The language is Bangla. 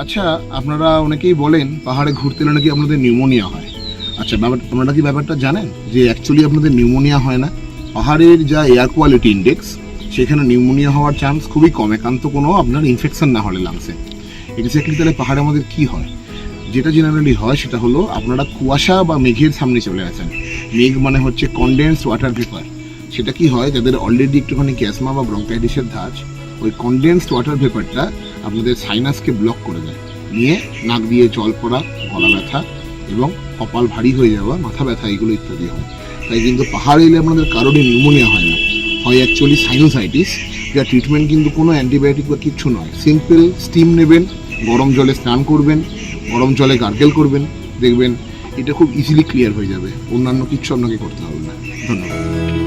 আচ্ছা আপনারা অনেকেই বলেন পাহাড়ে ঘুরতে এলে নাকি আপনাদের নিউমোনিয়া হয়। আচ্ছা ব্যাপার আপনারা কি ব্যাপারটা জানেন? যে অ্যাকচুয়ালি আপনাদের নিউমোনিয়া হয় না? পাহাড়ের যা এয়ার কোয়ালিটি ইন্ডেক্স সেখানে নিউমোনিয়া হওয়ার চান্স খুবই কম। একান্ত কোনো আপনার ইনফেকশন না হলে লাংসে এক্স্যাক্টলি তাহলে পাহাড়ে আমাদের কী হয়? যেটা জেনারেলি হয়, সেটা হলো আপনারা কুয়াশা বা মেঘের সামনে চলে আসেন। মেঘ মানে হচ্ছে কনডেন্সড ওয়াটার ভেপার সেটা কি হয়? যাদের অলরেডি একটুখানি গ্যাসমা বা ব্রঙ্কাইটিসের ধাঁচ, ওই কনডেন্সড ওয়াটার পেপারটা আপনাদের সাইনাসকে ব্লক করে দেয়। নিয়ে নাক দিয়ে জল পড়া, গলা ব্যথা এবং কপাল ভারী হয়ে যাওয়া, মাথা ব্যথা, এগুলো ইত্যাদি হয়। তাই কিন্তু পাহাড়ে এলে আপনাদের কারোরই নিউমোনিয়া হয় না। হয় অ্যাকচুয়ালি সাইনোসাইটিস যা ট্রিটমেন্ট কিন্তু কোনো অ্যান্টিবায়োটিক বা কিচ্ছু নয়। সিম্পল স্টিম নেবেন, গরম জলে স্নান করবেন, গরম জলে গার্গেল করবেন, দেখবেন এটা খুব ইজিলি ক্লিয়ার হয়ে যাবে। অন্যান্য কিচ্ছু আপনাকে করতে হবে না। ধন্যবাদ।